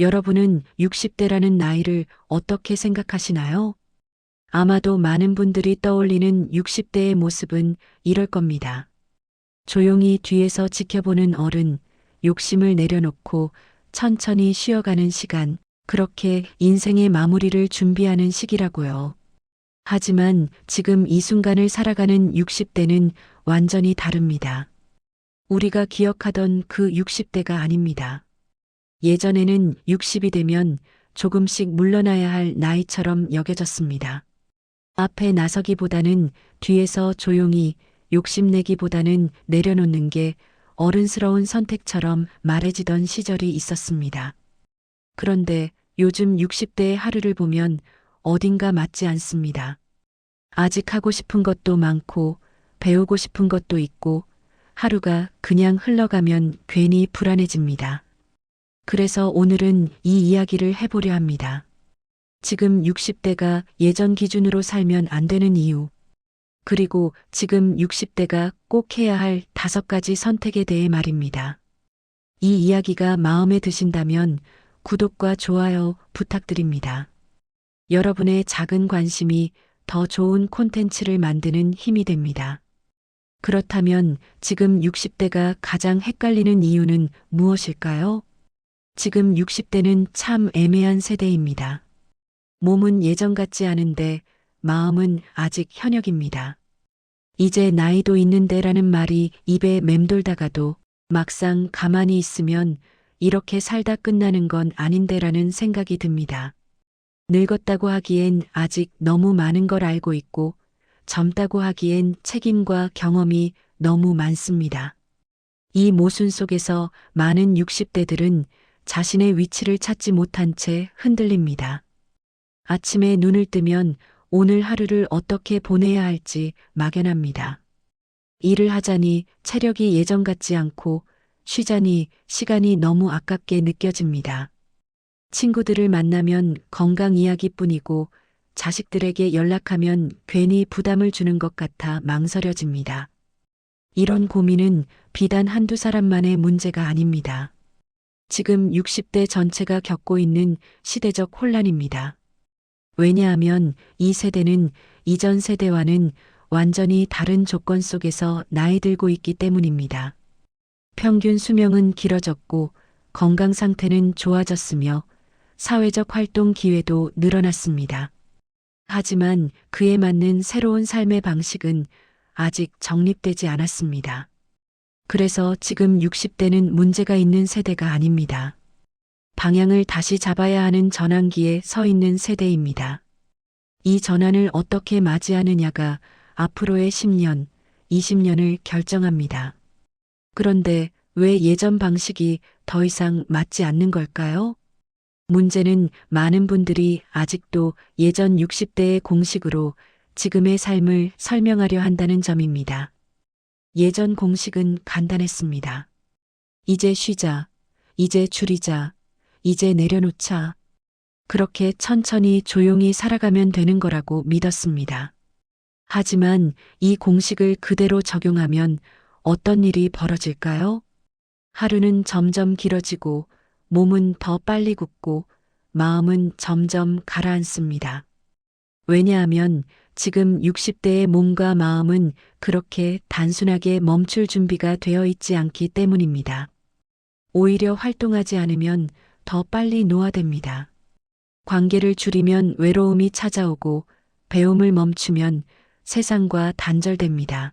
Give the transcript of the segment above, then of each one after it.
여러분은 60대라는 나이를 어떻게 생각하시나요? 아마도 많은 분들이 떠올리는 60대의 모습은 이럴 겁니다. 조용히 뒤에서 지켜보는 어른, 욕심을 내려놓고 천천히 쉬어가는 시간, 그렇게 인생의 마무리를 준비하는 시기라고요. 하지만 지금 이 순간을 살아가는 60대는 완전히 다릅니다. 우리가 기억하던 그 60대가 아닙니다. 예전에는 60이 되면 조금씩 물러나야 할 나이처럼 여겨졌습니다. 앞에 나서기보다는 뒤에서 조용히 욕심내기보다는 내려놓는 게 어른스러운 선택처럼 말해지던 시절이 있었습니다. 그런데 요즘 60대의 하루를 보면 어딘가 맞지 않습니다. 아직 하고 싶은 것도 많고 배우고 싶은 것도 있고 하루가 그냥 흘러가면 괜히 불안해집니다. 그래서 오늘은 이 이야기를 해보려 합니다. 지금 60대가 예전 기준으로 살면 안 되는 이유, 그리고 지금 60대가 꼭 해야 할 다섯 가지 선택에 대해 말입니다. 이 이야기가 마음에 드신다면 구독과 좋아요 부탁드립니다. 여러분의 작은 관심이 더 좋은 콘텐츠를 만드는 힘이 됩니다. 그렇다면 지금 60대가 가장 헷갈리는 이유는 무엇일까요? 지금 60대는 참 애매한 세대입니다. 몸은 예전 같지 않은데 마음은 아직 현역입니다. 이제 나이도 있는데라는 말이 입에 맴돌다가도 막상 가만히 있으면 이렇게 살다 끝나는 건 아닌데라는 생각이 듭니다. 늙었다고 하기엔 아직 너무 많은 걸 알고 있고 젊다고 하기엔 책임과 경험이 너무 많습니다. 이 모순 속에서 많은 60대들은 자신의 위치를 찾지 못한 채 흔들립니다. 아침에 눈을 뜨면 오늘 하루를 어떻게 보내야 할지 막연합니다. 일을 하자니 체력이 예전 같지 않고 쉬자니 시간이 너무 아깝게 느껴집니다. 친구들을 만나면 건강 이야기뿐이고 자식들에게 연락하면 괜히 부담을 주는 것 같아 망설여집니다. 이런 고민은 비단 한두 사람만의 문제가 아닙니다. 지금 60대 전체가 겪고 있는 시대적 혼란입니다. 왜냐하면 이 세대는 이전 세대와는 완전히 다른 조건 속에서 나이 들고 있기 때문입니다. 평균 수명은 길어졌고 건강 상태는 좋아졌으며 사회적 활동 기회도 늘어났습니다. 하지만 그에 맞는 새로운 삶의 방식은 아직 정립되지 않았습니다. 그래서 지금 60대는 문제가 있는 세대가 아닙니다. 방향을 다시 잡아야 하는 전환기에 서 있는 세대입니다. 이 전환을 어떻게 맞이하느냐가 앞으로의 10년, 20년을 결정합니다. 그런데 왜 예전 방식이 더 이상 맞지 않는 걸까요? 문제는 많은 분들이 아직도 예전 60대의 공식으로 지금의 삶을 설명하려 한다는 점입니다. 예전 공식은 간단했습니다. 이제 쉬자, 이제 줄이자, 이제 내려놓자. 그렇게 천천히 조용히 살아가면 되는 거라고 믿었습니다. 하지만 이 공식을 그대로 적용하면 어떤 일이 벌어질까요? 하루는 점점 길어지고 몸은 더 빨리 굳고 마음은 점점 가라앉습니다. 왜냐하면 지금 60대의 몸과 마음은 그렇게 단순하게 멈출 준비가 되어 있지 않기 때문입니다. 오히려 활동하지 않으면 더 빨리 노화됩니다. 관계를 줄이면 외로움이 찾아오고 배움을 멈추면 세상과 단절됩니다.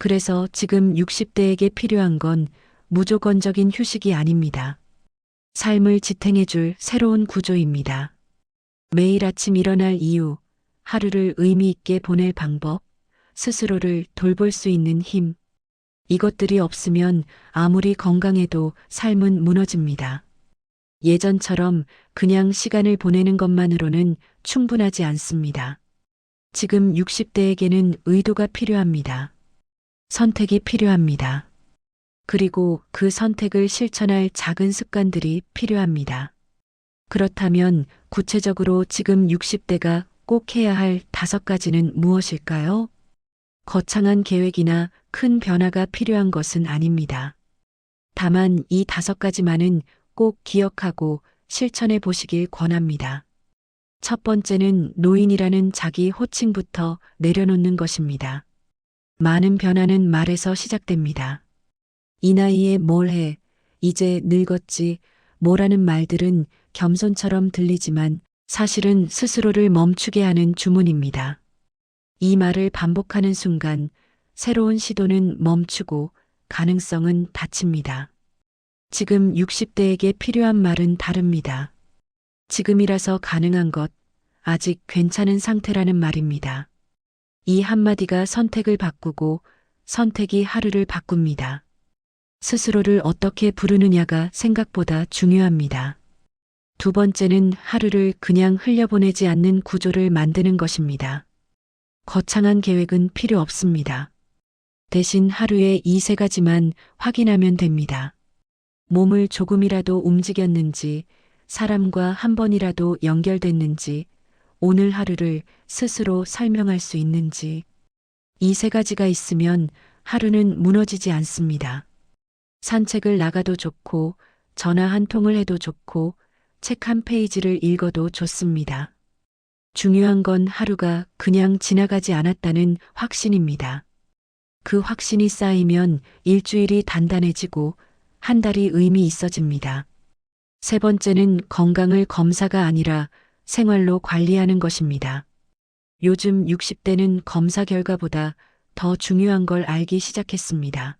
그래서 지금 60대에게 필요한 건 무조건적인 휴식이 아닙니다. 삶을 지탱해줄 새로운 구조입니다. 매일 아침 일어날 이유, 하루를 의미 있게 보낼 방법, 스스로를 돌볼 수 있는 힘. 이것들이 없으면 아무리 건강해도 삶은 무너집니다. 예전처럼 그냥 시간을 보내는 것만으로는 충분하지 않습니다. 지금 60대에게는 의도가 필요합니다. 선택이 필요합니다. 그리고 그 선택을 실천할 작은 습관들이 필요합니다. 그렇다면 구체적으로 지금 60대가 꼭 해야 할 다섯 가지는 무엇일까요? 거창한 계획이나 큰 변화가 필요한 것은 아닙니다. 다만 이 다섯 가지만은 꼭 기억하고 실천해 보시길 권합니다. 첫 번째는 노인이라는 자기 호칭부터 내려놓는 것입니다. 많은 변화는 말에서 시작됩니다. 이 나이에 뭘 해, 이제 늙었지, 뭐라는 말들은 겸손처럼 들리지만 사실은 스스로를 멈추게 하는 주문입니다. 이 말을 반복하는 순간 새로운 시도는 멈추고 가능성은 닫힙니다. 지금 60대에게 필요한 말은 다릅니다. 지금이라서 가능한 것, 아직 괜찮은 상태라는 말입니다. 이 한마디가 선택을 바꾸고 선택이 하루를 바꿉니다. 스스로를 어떻게 부르느냐가 생각보다 중요합니다. 두 번째는 하루를 그냥 흘려보내지 않는 구조를 만드는 것입니다. 거창한 계획은 필요 없습니다. 대신 하루에 이 세 가지만 확인하면 됩니다. 몸을 조금이라도 움직였는지, 사람과 한 번이라도 연결됐는지, 오늘 하루를 스스로 설명할 수 있는지. 이 세 가지가 있으면 하루는 무너지지 않습니다. 산책을 나가도 좋고, 전화 한 통을 해도 좋고, 책 한 페이지를 읽어도 좋습니다. 중요한 건 하루가 그냥 지나가지 않았다는 확신입니다. 그 확신이 쌓이면 일주일이 단단해지고 한 달이 의미 있어집니다. 세 번째는 건강을 검사가 아니라 생활로 관리하는 것입니다. 요즘 60대는 검사 결과보다 더 중요한 걸 알기 시작했습니다.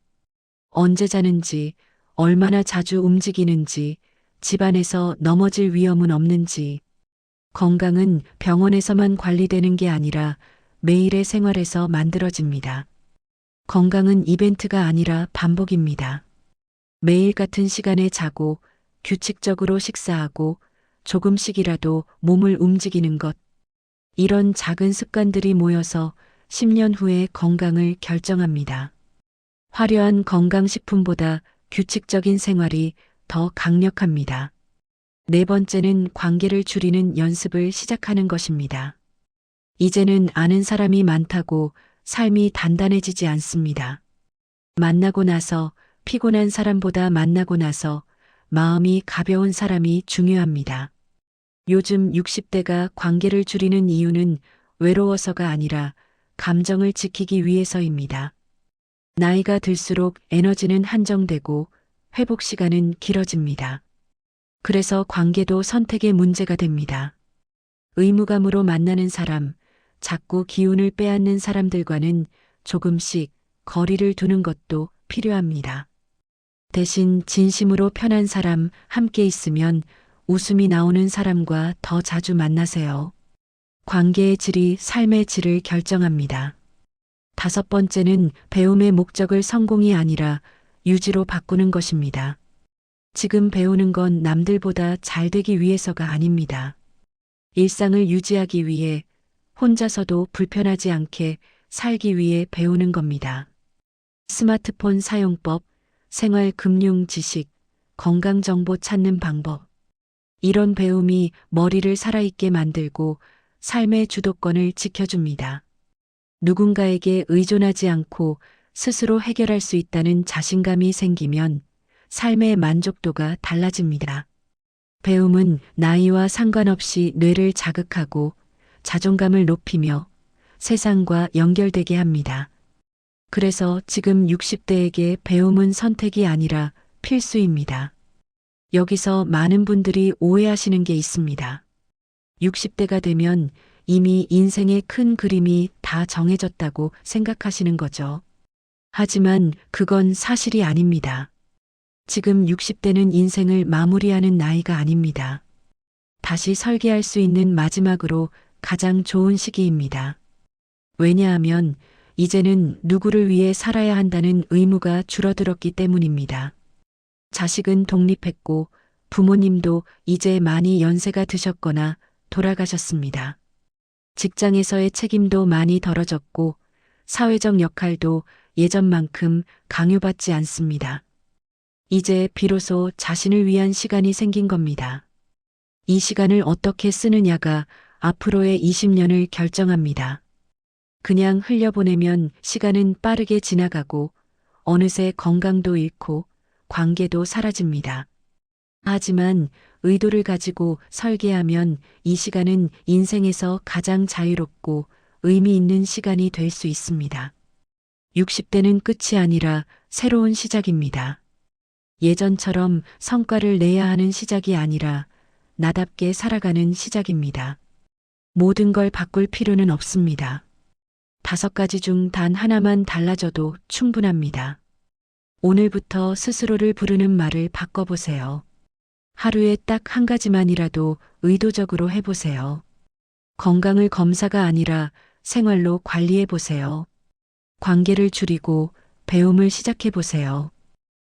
언제 자는지, 얼마나 자주 움직이는지, 집안에서 넘어질 위험은 없는지, 건강은 병원에서만 관리되는 게 아니라 매일의 생활에서 만들어집니다. 건강은 이벤트가 아니라 반복입니다. 매일 같은 시간에 자고 규칙적으로 식사하고 조금씩이라도 몸을 움직이는 것. 이런 작은 습관들이 모여서 10년 후의 건강을 결정합니다. 화려한 건강식품보다 규칙적인 생활이 더 강력합니다. 네 번째는 관계를 줄이는 연습을 시작하는 것입니다. 이제는 아는 사람이 많다고 삶이 단단해지지 않습니다. 만나고 나서 피곤한 사람보다 만나고 나서 마음이 가벼운 사람이 중요합니다. 요즘 60대가 관계를 줄이는 이유는 외로워서가 아니라 감정을 지키기 위해서입니다. 나이가 들수록 에너지는 한정되고 회복 시간은 길어집니다. 그래서 관계도 선택의 문제가 됩니다. 의무감으로 만나는 사람, 자꾸 기운을 빼앗는 사람들과는 조금씩 거리를 두는 것도 필요합니다. 대신 진심으로 편한 사람 함께 있으면 웃음이 나오는 사람과 더 자주 만나세요. 관계의 질이 삶의 질을 결정합니다. 다섯 번째는 배움의 목적을 성공이 아니라 유지로 바꾸는 것입니다. 지금 배우는 건 남들보다 잘 되기 위해서가 아닙니다. 일상을 유지하기 위해 혼자서도 불편하지 않게 살기 위해 배우는 겁니다. 스마트폰 사용법, 생활 금융 지식, 건강 정보 찾는 방법. 이런 배움이 머리를 살아있게 만들고 삶의 주도권을 지켜줍니다. 누군가에게 의존하지 않고 스스로 해결할 수 있다는 자신감이 생기면 삶의 만족도가 달라집니다. 배움은 나이와 상관없이 뇌를 자극하고 자존감을 높이며 세상과 연결되게 합니다. 그래서 지금 60대에게 배움은 선택이 아니라 필수입니다. 여기서 많은 분들이 오해하시는 게 있습니다. 60대가 되면 이미 인생의 큰 그림이 다 정해졌다고 생각하시는 거죠. 하지만 그건 사실이 아닙니다. 지금 60대는 인생을 마무리하는 나이가 아닙니다. 다시 설계할 수 있는 마지막으로 가장 좋은 시기입니다. 왜냐하면 이제는 누구를 위해 살아야 한다는 의무가 줄어들었기 때문입니다. 자식은 독립했고 부모님도 이제 많이 연세가 드셨거나 돌아가셨습니다. 직장에서의 책임도 많이 덜어졌고 사회적 역할도 예전만큼 강요받지 않습니다. 이제 비로소 자신을 위한 시간이 생긴 겁니다. 이 시간을 어떻게 쓰느냐가 앞으로의 20년을 결정합니다. 그냥 흘려보내면 시간은 빠르게 지나가고 어느새 건강도 잃고 관계도 사라집니다. 하지만 의도를 가지고 설계하면 이 시간은 인생에서 가장 자유롭고 의미 있는 시간이 될 수 있습니다. 60대는 끝이 아니라 새로운 시작입니다. 예전처럼 성과를 내야 하는 시작이 아니라 나답게 살아가는 시작입니다. 모든 걸 바꿀 필요는 없습니다. 다섯 가지 중 단 하나만 달라져도 충분합니다. 오늘부터 스스로를 부르는 말을 바꿔보세요. 하루에 딱 한 가지만이라도 의도적으로 해보세요. 건강을 검사가 아니라 생활로 관리해보세요. 관계를 줄이고 배움을 시작해 보세요.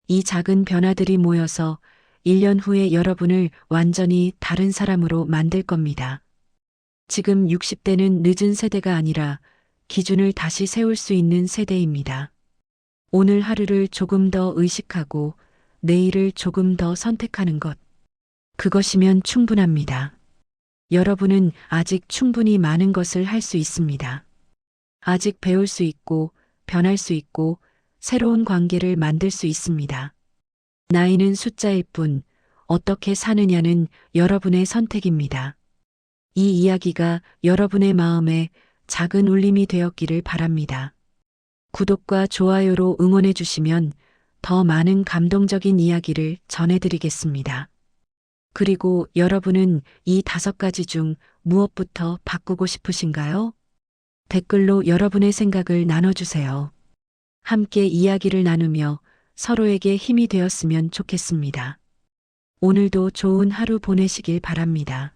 이 작은 변화들이 모여서 1년 후에 여러분을 완전히 다른 사람으로 만들 겁니다. 지금 60대는 늦은 세대가 아니라 기준을 다시 세울 수 있는 세대입니다. 오늘 하루를 조금 더 의식하고 내일을 조금 더 선택하는 것. 그것이면 충분합니다. 여러분은 아직 충분히 많은 것을 할 수 있습니다. 아직 배울 수 있고 변할 수 있고 새로운 관계를 만들 수 있습니다. 나이는 숫자일 뿐 어떻게 사느냐는 여러분의 선택입니다. 이 이야기가 여러분의 마음에 작은 울림이 되었기를 바랍니다. 구독과 좋아요로 응원해 주시면 더 많은 감동적인 이야기를 전해드리겠습니다. 그리고 여러분은 이 다섯 가지 중 무엇부터 바꾸고 싶으신가요? 댓글로 여러분의 생각을 나눠주세요. 함께 이야기를 나누며 서로에게 힘이 되었으면 좋겠습니다. 오늘도 좋은 하루 보내시길 바랍니다.